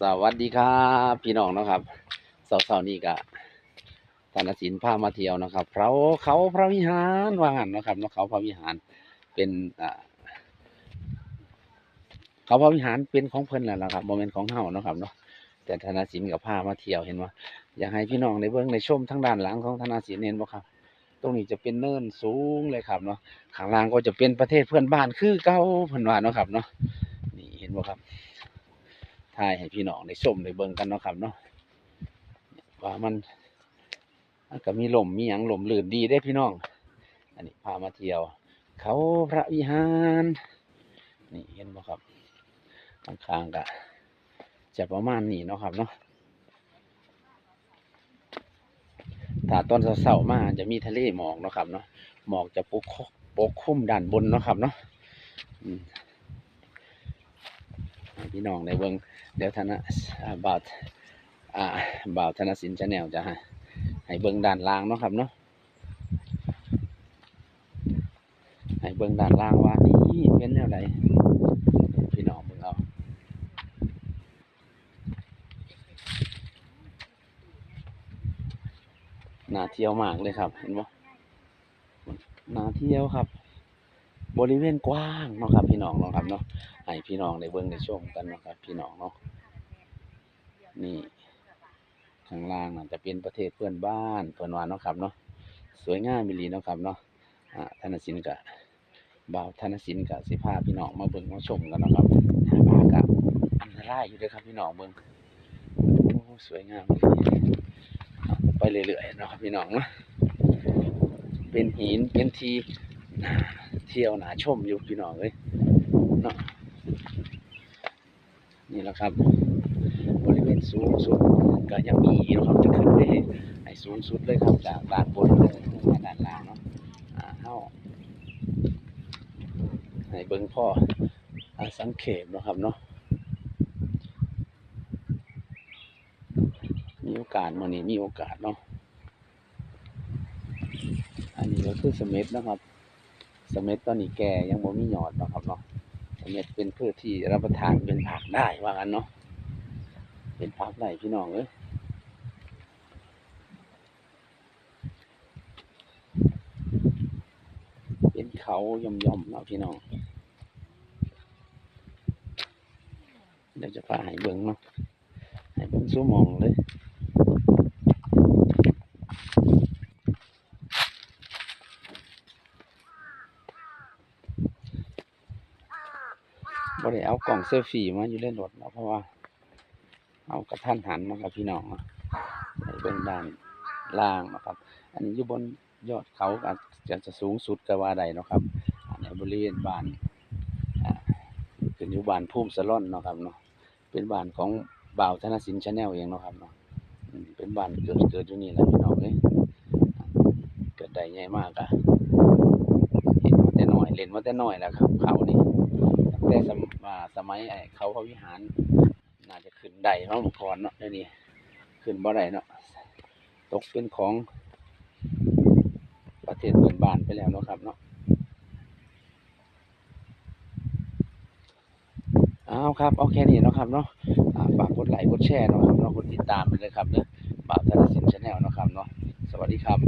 สวัสดีครับ พี่น้องนะครับเสาร์ๆนี้ก็ธนสินพามาเที่ยวนะครับเขาเขาพระวิหารว่างันนะครับเนาะเขาพระวิหารเป็นอ่าเขาพระวิหารเป็นของเพิ่นแหละนะครับโมเมนต์ของเฮาเนาะครับเนาะแต่ธนสินกับพามาเที่ยวเห็นว่าอยากให้พี่น้องในเบื้องในชมทั้งด้านหลังของธนสินเห็นบ่ครับตรงนี้จะเป็นเนินสูงเลยครับเนาะ ข้างล่างก็จะเป็นประเทศเพื่อนบ้านคือเก่าเพิ่นว่าเนาะครับเนาะ นี่เห็นบ่ครับ ถ่ายให้พี่น้องได้ชมได้เบิ่งกันเนาะครับเนาะว่ามันมันก็มีลมมีหยังลมลื่นดีได้พี่น้อง อันนี้พามาเที่ยว เขาพระวิหารนี่เห็นบ่ครับข้างๆก็จะประมาณนี้เนาะครับเนาะถ้าตอนเช้าๆมาจะมีทะเลหมอกเนาะครับเนาะหมอกจะปกปกคลุมด้านบนเนาะครับเนาะอืม ให้พี่น้องได้เบิ่งเดี๋ยวธนะอ่าบ่าวอ่าบ่าวธนสินชาแนลจะให้ให้เบิ่งด้านล่างเนาะครับเนาะให้เบิ่งด้านล่างว่านี่เป็นแนวใดพี่น้องเบิ่งเอาน่าเที่ยวมากเลยครับ เห็นบ่น่าเที่ยวครับ บริเวณกว้างเนาะครับพี่น้องเนาะครับเนาะ ให้พี่น้องได้เบิ่งได้ชมกันนะครับพี่น้องเนาะนี่ข้างล่างน่ะจะเป็นประเทศเพื่อนบ้านเพื่อนวานเนาะครับเนาะสวยงามมิลีเนาะครับเนาะอ่าธนสินกะบ่าวธนสินกะสิพาพี่น้องมาเบิ่งมาชมกันนะครับทางอากาศอันตรายอยู่ด้อครับพี่น้องเบิ่งโอ้สวยงามไปเรื่อยๆเนาะครับพี่น้องเนาะเป็นหินเป็นทีเที่ยวหนาชมอยู่พี่น้องเอ้ยเนาะ นี่แหละครับ บริเวณสูงสุดก็ยังมีนะครับจะขึ้นไปให้สูงสุดเลยครับจากด้านบนลงมาด้านล่างเนาะอ่าเฮาให้เบิ่งพ่ออาสังเขปนะครับเนาะมีโอกาสมื้อนี้มีโอกาสเนาะอันนี้ก็คือสม็ดนะครับสม็ดตอนนี้แก่ยังบ่มีหยอดนะครับเนาะ เม็ดเป็นพืชที่รับประทานเป็นผักได้ว่างั้นเนาะเป็นภาพไหนพี่น้องเอ้ยเป็นเขาย่อมย่อมๆเนาะพี่น้องเดี๋ยวจะพาให้เบิ่งเนาะให้เบิ่งสู้มองเลย บ่ได้เอากล่องเซลฟี่มาอยู่ในรถเนาะเพราะว่า เอากระทันหันเนาครับพี่น้องเนาะให้เบงด้านล่างนะครับ อันนี้อยู่บนยอดเขาก็จะจะสูงสุดกว่าใดเนาะครับอนบริเวณบ้านอ่าเป็นอยู่บ้านภูมิสะล่อนเนาะครับเนาะเป็นบ้านของบ่าวธนสินชาแนลเองเนาะครับเนาะเป็นบ้านเกิดเกิดอยู่นี่แหละพี่น้องเอ้ยเกิดได้ใหญ่มากอะเห็นมาแต่น้อยเล่นมาแต่น้อยแล้วครับเขานี่ แต่สมอ่าสมัยไอ้เขาพระวิหาร น่าจะขึ้นได้เนาะเมื่อก่อนเนาะเดี๋ยวนี้ขึ้นบ่ได้เนาะตกเป็นของประเทศเพื่อนบ้านไปแล้วเนาะครับเนาะเอาครับเอาแค่นี้เนาะครับเนาะฝากกดไลค์กดแชร์เนาะครับเนาะกดติดตามไปเลยครับเนาะบ่าวธนสินชาแนลเนาะครับเนาะสวัสดีครับ